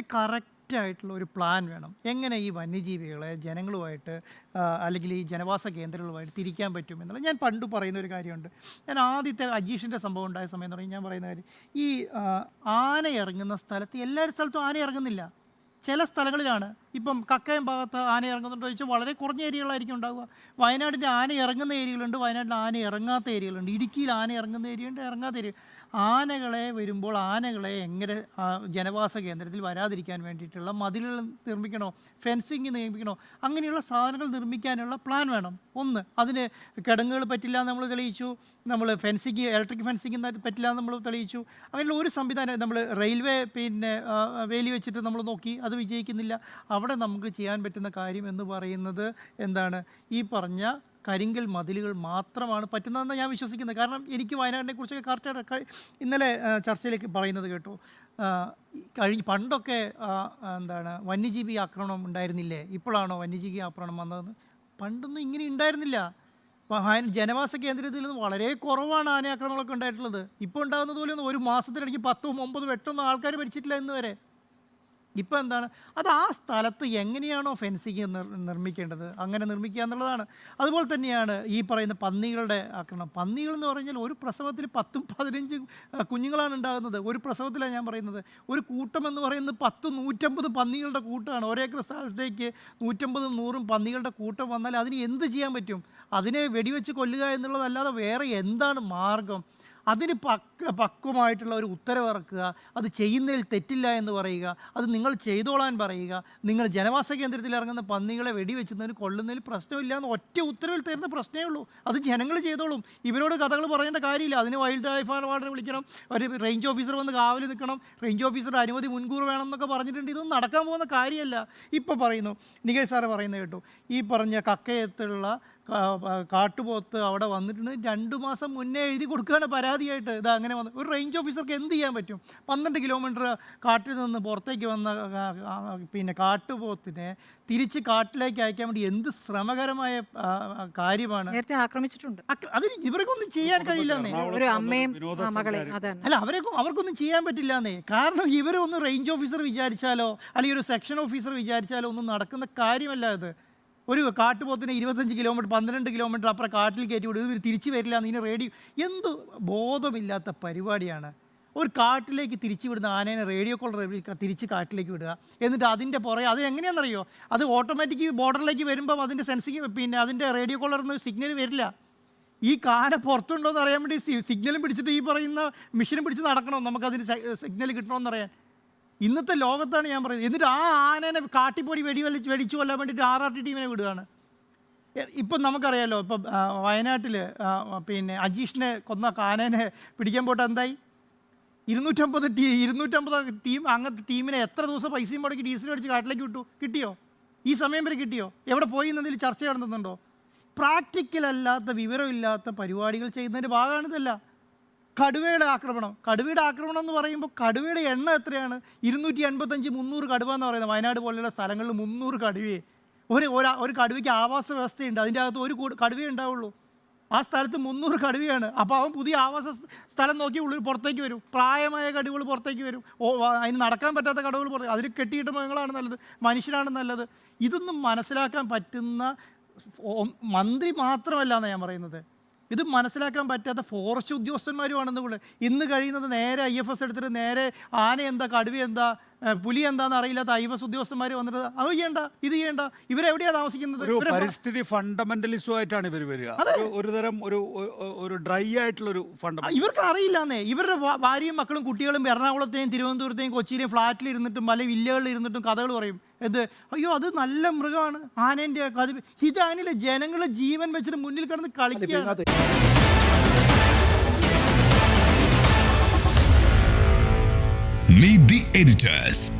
ഇതിന് കറക്റ്റായിട്ടുള്ള ഒരു പ്ലാൻ വേണം. എങ്ങനെ ഈ വന്യജീവികളെ ജനങ്ങളുമായിട്ട് അല്ലെങ്കിൽ ഈ ജനവാസ കേന്ദ്രങ്ങളുമായിട്ട് തിരിക്കാൻ പറ്റും എന്നുള്ളത് ഞാൻ പണ്ട് പറയുന്ന ഒരു കാര്യമുണ്ട്. ഞാൻ ആദ്യത്തെ അജീഷിന്റെ സംഭവം ഉണ്ടായ സമയം എന്ന് പറഞ്ഞാൽ ഞാൻ പറയുന്ന കാര്യം ഈ ആന ഇറങ്ങുന്ന സ്ഥലത്ത് എല്ലാ സ്ഥലത്തും ആന ഇറങ്ങുന്നില്ല. ചില സ്ഥലങ്ങളിലാണ് ഇപ്പം കക്കയം ഭാഗത്ത് ആന ഇറങ്ങുന്നുണ്ടോ ചോദിച്ചാൽ വളരെ കുറഞ്ഞ ഏരിയകളായിരിക്കും ഉണ്ടാവുക. വയനാടിന്റെ ആന ഇറങ്ങുന്ന ഏരിയകളുണ്ട് വയനാട്ടിൽ ആന ഇറങ്ങാത്ത ഏരിയകളുണ്ട് ഇടുക്കിയിൽ ആന ഇറങ്ങുന്ന ഏരിയയുണ്ട് ഇറങ്ങാത്ത ഏരിയ ആനകളെ വരുമ്പോൾ ആനകളെ എങ്ങനെ ജനവാസ കേന്ദ്രത്തിൽ വരാതിരിക്കാൻ വേണ്ടിയിട്ടുള്ള മതിലുകൾ നിർമ്മിക്കണോ ഫെൻസിങ് നിർമ്മിക്കണോ അങ്ങനെയുള്ള സാധനങ്ങൾ നിർമ്മിക്കാനുള്ള പ്ലാൻ വേണം. ഒന്ന് അതിന് കിടങ്ങുകൾ പറ്റില്ല നമ്മൾ തെളിയിച്ചു. നമ്മൾ ഫെൻസിങ് ഇലക്ട്രിക് ഫെൻസിങ് പറ്റില്ല നമ്മൾ തെളിയിച്ചു. അങ്ങനെയുള്ള ഒരു സംവിധാനം നമ്മൾ റെയിൽവേ പിന്നെ വേലി വെച്ചിട്ട് നമ്മൾ നോക്കി. അത് വിജയിക്കുന്നില്ല. അവിടെ നമുക്ക് ചെയ്യാൻ പറ്റുന്ന കാര്യം എന്ന് പറയുന്നത് എന്താണ്? ഈ പറഞ്ഞ കരിങ്കൽ മതിലുകൾ മാത്രമാണ് പറ്റുന്നതെന്ന് ഞാൻ വിശ്വസിക്കുന്നത്. കാരണം എനിക്ക് വയനാടിനെ കുറിച്ചൊക്കെ കറക്റ്റായിട്ട് ഇന്നലെ ചർച്ചയിലേക്ക് പറയുന്നത് കേട്ടു. കഴിഞ്ഞ് പണ്ടൊക്കെ എന്താണ് വന്യജീവി ആക്രമണം ഉണ്ടായിരുന്നില്ലേ? ഇപ്പോഴാണോ വന്യജീവി ആക്രമണം വന്നതെന്ന് പണ്ടൊന്നും ഇങ്ങനെ ഉണ്ടായിരുന്നില്ല. ജനവാസ കേന്ദ്രത്തിൽ നിന്ന് വളരെ കുറവാണ് ആനയാക്രമണങ്ങളൊക്കെ ഉണ്ടായിട്ടുള്ളത്. ഇപ്പോൾ ഉണ്ടാകുന്നത് ഒരു മാസത്തിനിടയ്ക്ക് പത്തും ഒമ്പതും എട്ടൊന്നും ആൾക്കാർ മരിച്ചിട്ടില്ല ഇന്ന് വരെ ഇപ്പോൾ എന്താണ്? അത് ആ സ്ഥലത്ത് എങ്ങനെയാണോ ഫെൻസിങ് നിർമ്മിക്കേണ്ടത്? അങ്ങനെ നിർമ്മിക്കുക എന്നുള്ളതാണ്. അതുപോലെ തന്നെയാണ് ഈ പറയുന്ന പന്നികളുടെ ആക്രമണം. പന്നികൾ എന്ന് പറഞ്ഞാൽ ഒരു പ്രസവത്തിൽ പത്തും പതിനഞ്ചും കുഞ്ഞുങ്ങളാണ് ഉണ്ടാകുന്നത്. ഒരു പ്രസവത്തിലാണ് ഞാൻ പറയുന്നത്. ഒരു കൂട്ടം എന്ന് പറയുന്നത് പത്ത് നൂറ്റമ്പത് പന്നികളുടെ കൂട്ടമാണ്. ഒരേക്കർ സ്ഥലത്തേക്ക് നൂറ്റമ്പതും നൂറും പന്നികളുടെ കൂട്ടം വന്നാൽ അതിന് എന്ത് ചെയ്യാൻ പറ്റും? അതിനെ വെടിവെച്ച് കൊല്ലുക എന്നുള്ളതല്ലാതെ വേറെ എന്താണ് മാർഗം? അതിന് പക്ക പക്വമായിട്ടുള്ള ഒരു ഉത്തരവിറക്കുക അത് ചെയ്യുന്നതിൽ തെറ്റില്ല എന്ന് പറയുക അത് നിങ്ങൾ ചെയ്തോളാൻ പറയുക നിങ്ങൾ ജനവാസ കേന്ദ്രത്തിൽ ഇറങ്ങുന്ന പന്നികളെ വെടിവെച്ചുന്നതിന് കൊള്ളുന്നതിൽ പ്രശ്നമില്ല എന്ന് ഒറ്റ ഉത്തരവിൽ തരുന്ന പ്രശ്നമേ ഉള്ളൂ. അത് ജനങ്ങൾ ചെയ്തോളും. ഇവരോട് കഥകൾ പറയേണ്ട കാര്യമില്ല. അതിന് വൈൽഡ് ലൈഫ് വാർഡിനെ വിളിക്കണം. ഒരു റേഞ്ച് ഓഫീസർ വന്ന് കാവൽ നിൽക്കണം. റേഞ്ച് ഓഫീസറുടെ അനുമതി മുൻകൂർ വേണം എന്നൊക്കെ പറഞ്ഞിട്ടുണ്ട്. ഇതൊന്നും നടക്കാൻ പോകുന്ന കാര്യമല്ല. ഇപ്പോൾ പറയുന്നു. നികേഷ് സാറ് പറയുന്നത് കേട്ടു. ഈ പറഞ്ഞ കക്കയത്തുള്ള കാട്ടുപോത്ത് അവിടെ വന്നിട്ടുണ്ട്. രണ്ട് മാസം മുന്നേ എഴുതി കൊടുക്കുകയാണ് പരാതിയായിട്ട്. ഇത് അങ്ങനെ വന്ന് ഒരു റേഞ്ച് ഓഫീസർക്ക് എന്ത് ചെയ്യാൻ പറ്റും? പന്ത്രണ്ട് കിലോമീറ്റർ കാട്ടിൽ നിന്ന് പുറത്തേക്ക് വന്ന പിന്നെ കാട്ടുപോത്തിനെ തിരിച്ച് കാട്ടിലേക്ക് അയക്കാൻ വേണ്ടി എന്ത് ശ്രമകരമായ കാര്യമാണ്? നേരത്തെ ആക്രമിച്ചിട്ടുണ്ട്. അതിന് ഇവർക്കൊന്നും ചെയ്യാൻ കഴിയില്ലെന്നേ ഒരു അമ്മയും ആ, മകളെ അല്ല അവരെ അവർക്കൊന്നും ചെയ്യാൻ പറ്റില്ലെന്നേ കാരണം ഇവരൊന്നും റേഞ്ച് ഓഫീസർ വിചാരിച്ചാലോ അല്ലെങ്കിൽ ഒരു സെക്ഷൻ ഓഫീസർ വിചാരിച്ചാലോ ഒന്നും നടക്കുന്ന കാര്യമല്ല ഇത്. ഒരു കാട്ടുപോത്തിനെ ഇരുപത്തഞ്ച് കിലോമീറ്റർ പന്ത്രണ്ട് കിലോമീറ്റർ അപ്പുറം കാട്ടിൽ കയറ്റി വിടും. ഇവർ തിരിച്ചു വരില്ല എന്ന് ഇതിന് റേഡിയോ എന്ത് ബോധമില്ലാത്ത പരിപാടിയാണ്. ഒരു കാട്ടിലേക്ക് തിരിച്ചു വിടുന്ന ആനേനെ റേഡിയോ കോളർ തിരിച്ച് കാട്ടിലേക്ക് വിടുക. എന്നിട്ട് അതിന്റെ പുറകെ അത് എങ്ങനെയാണെന്നറിയോ? അത് ഓട്ടോമാറ്റിക് ബോർഡറിലേക്ക് വരുമ്പോൾ അതിന്റെ സെൻസിങ് പിന്നെ അതിന്റെ റേഡിയോ കോളറിൽ സിഗ്നൽ വരില്ല. ഈ കാന പുറത്തുണ്ടോ എന്ന് അറിയാൻ വേണ്ടി സിഗ്നലും പിടിച്ചിട്ട് ഈ പറയുന്ന മെഷീനും പിടിച്ച് നടക്കണം? നമുക്കതിന് സിഗ്നൽ കിട്ടണമെന്ന് അറിയാൻ. ഇന്നത്തെ ലോകത്താണ് ഞാൻ പറയുന്നത്. എന്നിട്ട് ആ ആനേനെ കാട്ടിപ്പൊടി വെടി വലിച്ച് വെടിച്ചു കൊല്ലാൻ വേണ്ടിയിട്ട് ആർ ആർ ടി ടീമിനെ വിടുകയാണ്. ഇപ്പം നമുക്കറിയാലോ ഇപ്പം വയനാട്ടിൽ പിന്നെ അജീഷിനെ കൊന്ന ആനേനെ പിടിക്കാൻ പോട്ട് എന്തായി? ഇരുന്നൂറ്റമ്പത് ടീ ഇരുന്നൂറ്റമ്പത് ടീം അങ്ങനത്തെ ടീമിനെ എത്ര ദിവസം പൈസയും മുടക്കി ഡീസൽ അടിച്ച് കാട്ടിലേക്ക് വിട്ടു? കിട്ടിയോ? ഈ സമയം വരെ കിട്ടിയോ? എവിടെ പോയി എന്നതിൽ ചർച്ച നടന്നുണ്ടോ പ്രാക്ടിക്കൽ അല്ലാത്ത വിവരമില്ലാത്ത പരിപാടികൾ ചെയ്യുന്നതിന്റെ ഭാഗമാണ് ഇതല്ല. കടുവയുടെ ആക്രമണം. കടുവയുടെ ആക്രമണം എന്ന് പറയുമ്പോൾ കടുവയുടെ എണ്ണം എത്രയാണ്? ഇരുന്നൂറ്റി എൺപത്തഞ്ച് മുന്നൂറ് കടുവ എന്ന് പറയുന്നത്. വയനാട് പോലെയുള്ള സ്ഥലങ്ങളിൽ മുന്നൂറ് കടുവയെ. ഒരു ഒരു ഒരു കടുവയ്ക്ക് ആവാസ വ്യവസ്ഥയുണ്ട്. അതിന്റെ അകത്ത് ഒരു കടുവയേ ഉണ്ടാവുള്ളൂ. ആ സ്ഥലത്ത് മുന്നൂറ് കടുവയാണ്. അപ്പോൾ അവൻ പുതിയ ആവാസ സ്ഥലം നോക്കി ഉള്ളിൽ പുറത്തേക്ക് വരും. പ്രായമായ കടുവകൾ പുറത്തേക്ക് വരും. ഓ അതിന് നടക്കാൻ പറ്റാത്ത കടുവകൾ പുറത്തേക്ക് അതിൽ കെട്ടിയിട്ട മൃഗങ്ങളാണ് നല്ലത്. മനുഷ്യനാണ് നല്ലത്. ഇതൊന്നും മനസ്സിലാക്കാൻ പറ്റുന്ന മന്ത്രി മാത്രമല്ല എന്നാണ് ഞാൻ പറയുന്നത്. ഇത് മനസ്സിലാക്കാൻ പറ്റാത്ത ഫോറസ്റ്റ് ഉദ്യോഗസ്ഥന്മാരുമാണെന്ന് കൂടെ. ഇന്ന് കഴിയുന്നത് നേരെ ഐ എഫ് എസ് എടുത്തിട്ട് നേരെ ആന എന്താ കടുവ എന്താ പുലി എന്താന്ന് അറിയില്ലാത്ത ഐ എസ് ഉദ്യോഗസ്ഥന്മാർ വന്നിട്ട് അത് ചെയ്യണ്ട ഇത് ചെയ്യണ്ട ഇവരെവിടെയാണ് താമസിക്കുന്നത്? ഒരു പരിസ്ഥിതി ഫണ്ടമെന്റലിസമായിട്ടാണ് ഇവർ വരിക. ഒരു ഒരു തരം ഒരു ഒരു- ഡ്രൈ ആയിട്ടുള്ള ഒരു ഫണ്ടമെന്റൽ ഇവർക്ക് അറിയില്ലാന്നേ. ഇവരുടെ ഭാര്യയും മക്കളും കുട്ടികളും എറണാകുളത്തെയും തിരുവനന്തപുരത്തെയും കൊച്ചിയിലെയും ഫ്ലാറ്റിൽ ഇരുന്നിട്ടും പല വില്ലകളിൽ ഇരുന്നിട്ടും കഥകൾ പറയും. എന്ത്? അയ്യോ അത് നല്ല മൃഗമാണ്. ആനേന്റെ കഥ. ഇത് അതിനിലെ ജനങ്ങളെ ജീവൻ വെച്ചിട്ട് മുന്നിൽ കിടന്ന് കളിക്കുകയാണ്. Meet the editors.